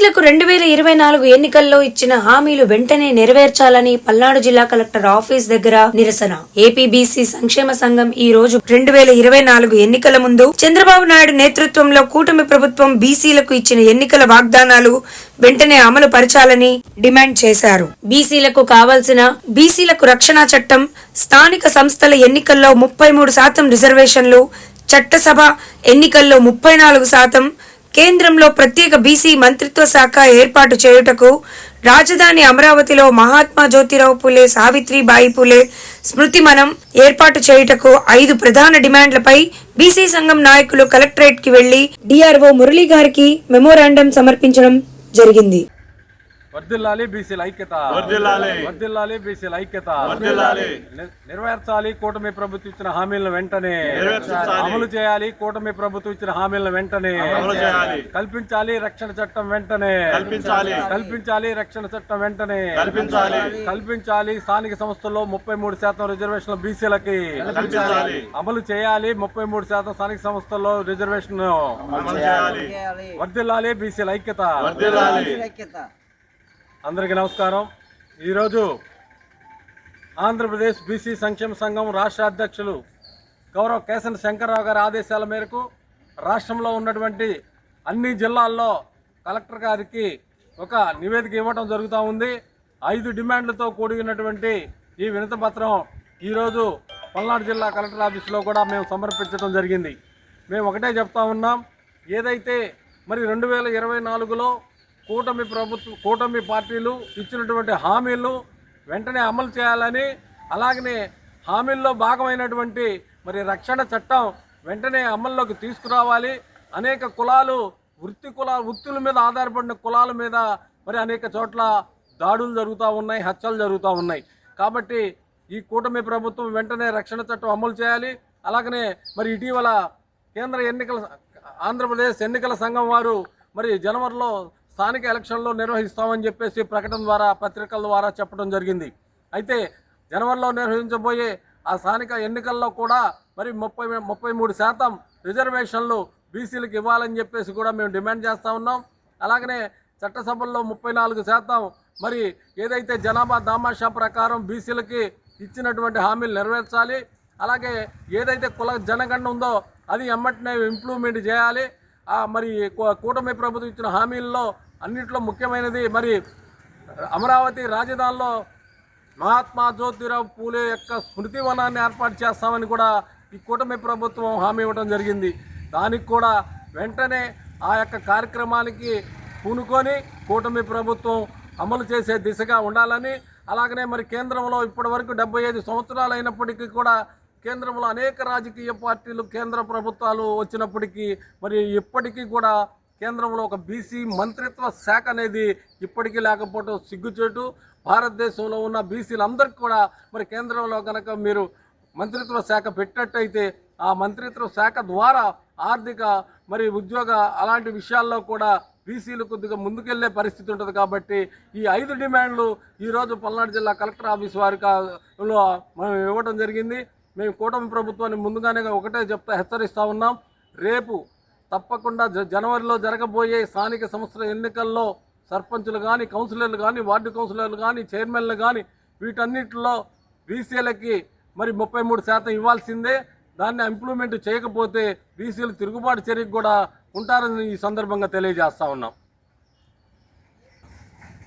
బీసీలకు రెండు వేల ఇరవై నాలుగు ఎన్నికల్లో ఇచ్చిన హామీలు వెంటనే నెరవేర్చాలని పల్నాడు జిల్లా కలెక్టర్ ఆఫీస్ దగ్గర నిరసన. ఏపీబీసీ సంక్షేమ సంఘం ఈ రోజు రెండు వేల ఇరవై నాలుగు ఎన్నికల ముందు చంద్రబాబు నాయుడు నేతృత్వంలో కూటమి ప్రభుత్వం బీసీలకు ఇచ్చిన ఎన్నికల వాగ్దానాలు వెంటనే అమలు పరచాలని డిమాండ్ చేశారు. బీసీలకు కావాల్సిన బీసీలకు రక్షణ చట్టం స్థానిక సంస్థల ఎన్నికల్లో ముప్పై మూడు శాతం రిజర్వేషన్లు చట్టసభ ఎన్నికల్లో ముప్పై నాలుగు శాతం కేంద్రంలో ప్రత్యేక బీసీ మంత్రిత్వ శాఖ ఏర్పాటు చేయుటకు రాజధాని అమరావతిలో మహాత్మా జ్యోతిరావు పులే సావిత్రిబాయి పులే స్మృతి మనం ఏర్పాటు చేయుటకు ఐదు ప్రధాన డిమాండ్లపై బీసీ సంఘం నాయకులు కలెక్టరేట్కి వెళ్ళి డిఆర్ఓ మురళీ గారికి మెమోరాండం సమర్పించడం జరిగింది. వర్ధిల్లాలి బీసీల ఐక్యత వర్ధిల్లాలి. వర్ధిల్లాలి బీసీల ఐక్యత వర్ధిల్లాలి. నె- నెరవేర్చాలి కూటమి ప్రభుత్వం ఇచ్చిన హామీలను వెంటనే. అమలు చేయాలి కూటమి ప్రభుత్వం ఇచ్చిన హామీలను వెంటనే అమలు చేయాలి. కల్పించాలి రక్షణ చట్టం వెంటనే కల్పించాలి. కల్పించాలి రక్షణ చట్టం వెంటనే కల్పించాలి. కల్పించాలి స్థానిక సంస్థల్లో ముప్పై మూడు శాతం రిజర్వేషన్ల బీసీలకి కల్పించాలి. అమలు చేయాలి ముప్పై మూడు శాతం స్థానిక సంస్థల్లో రిజర్వేషన్ అమలు చేయాలి వర్ధిల్లాలి బీసీల ఐక్యత వర్ధిల్లాలి అందరికీ నమస్కారం. ఈరోజు ఆంధ్రప్రదేశ్ బీసీ సంక్షేమ సంఘం రాష్ట్ర అధ్యక్షులు గౌరవ కేసన్ శంకర్రావు గారి ఆదేశాల మేరకు రాష్ట్రంలో ఉన్నటువంటి అన్ని జిల్లాల్లో కలెక్టర్ గారికి ఒక నివేదిక ఇవ్వడం జరుగుతూ ఉంది. ఐదు డిమాండ్లతో కూడినటువంటి ఈ వినతి పత్రం ఈరోజు పల్నాడు జిల్లా కలెక్టర్ ఆఫీసులో కూడా మేము సమర్పించడం జరిగింది. మేము ఒకటే చెప్తా ఉన్నాం. ఏదైతే మరి రెండు వేల ఇరవై నాలుగులో కూటమి ప్రభుత్వం కూటమి పార్టీలు ఇచ్చినటువంటి హామీలు వెంటనే అమలు చేయాలని అలాగనే హామీల్లో భాగమైనటువంటి మరి రక్షణ చట్టం వెంటనే అమల్లోకి తీసుకురావాలి. అనేక కులాలు వృత్తి కుల వృత్తుల మీద ఆధారపడిన కులాల మీద మరి అనేక చోట్ల దాడులు జరుగుతూ ఉన్నాయి హత్యలు జరుగుతూ ఉన్నాయి. కాబట్టి ఈ కూటమి ప్రభుత్వం వెంటనే రక్షణ చట్టం అమలు చేయాలి. అలాగనే మరి ఇటీవల కేంద్ర ఎన్నికల ఆంధ్రప్రదేశ్ ఎన్నికల సంఘం వారు మరి జనవరిలో స్థానిక ఎలక్షన్లో నిర్వహిస్తామని చెప్పేసి ప్రకటన ద్వారా పత్రికల ద్వారా చెప్పడం జరిగింది. అయితే జనవరిలో నిర్వహించబోయే ఆ స్థానిక ఎన్నికల్లో కూడా మరి ముప్పై ముప్పై మూడు శాతం రిజర్వేషన్లు బీసీలకు ఇవ్వాలని చెప్పేసి కూడా మేము డిమాండ్ చేస్తూ ఉన్నాం. అలాగనే చట్టసభల్లో ముప్పై నాలుగు శాతం మరి ఏదైతే జనాభా దామాషా ప్రకారం బీసీలకి ఇచ్చినటువంటి హామీలు నెరవేర్చాలి అలాగే ఏదైతే కుల జనగణన ఉందో అది ఎమ్మటనే ఇంప్రూవ్మెంట్ చేయాలి. మరి కూటమి ప్రభుత్వం ఇచ్చిన హామీల్లో అన్నింటిలో ముఖ్యమైనది మరి అమరావతి రాజధానిలో మహాత్మా జ్యోతిరావు పూలే యొక్క స్మృతి వనాన్ని ఏర్పాటు చేస్తామని కూడా ఈ కూటమి ప్రభుత్వం హామీ ఇవ్వడం జరిగింది. దానికి కూడా వెంటనే ఆ యొక్క కార్యక్రమానికి పూనుకొని కూటమి ప్రభుత్వం అమలు చేసే దిశగా ఉండాలని అలాగనే మరి కేంద్రంలో ఇప్పటి వరకు డెబ్బై ఐదు సంవత్సరాలు అయినప్పటికీ కూడా కేంద్రంలో అనేక రాజకీయ పార్టీలు కేంద్ర ప్రభుత్వాలు వచ్చినప్పటికీ మరి ఇప్పటికీ కూడా కేంద్రంలో ఒక బీసీ మంత్రిత్వ శాఖ అనేది ఇప్పటికీ లేకపోవడం సిగ్గుచేటు. భారతదేశంలో ఉన్న బీసీలందరికీ కూడా మరి కేంద్రంలో కనుక మీరు మంత్రిత్వ శాఖ పెట్టినట్టయితే ఆ మంత్రిత్వ శాఖ ద్వారా ఆర్థిక మరి ఉద్యోగ అలాంటి విషయాల్లో కూడా బీసీలు కొద్దిగా ముందుకెళ్ళే పరిస్థితి ఉంటుంది కాబట్టి ఈ ఐదు డిమాండ్లు ఈరోజు పల్నాడు జిల్లా కలెక్టర్ ఆఫీస్ వారిలో మనం ఇవ్వడం జరిగింది. మేము కూటమి ప్రభుత్వాన్ని ముందుగానే ఒకటే చెప్తా హెచ్చరిస్తూ ఉన్నాం. రేపు తప్పకుండా జ- జనవరిలో జరగబోయే స్థానిక సంస్థల ఎన్నికల్లో సర్పంచులు కానీ కౌన్సిలర్లు కానీ వార్డు కౌన్సిలర్లు కానీ చైర్మన్లు కానీ వీటన్నిటిలో బీసీలకి మరి ముప్పై మూడు శాతం ఇవ్వాల్సిందే. దాన్ని ఇంప్లిమెంట్ చేయకపోతే బీసీలు తిరుగుబాటు చర్యకు కూడా ఉంటారని ఈ సందర్భంగా తెలియజేస్తా ఉన్నాం.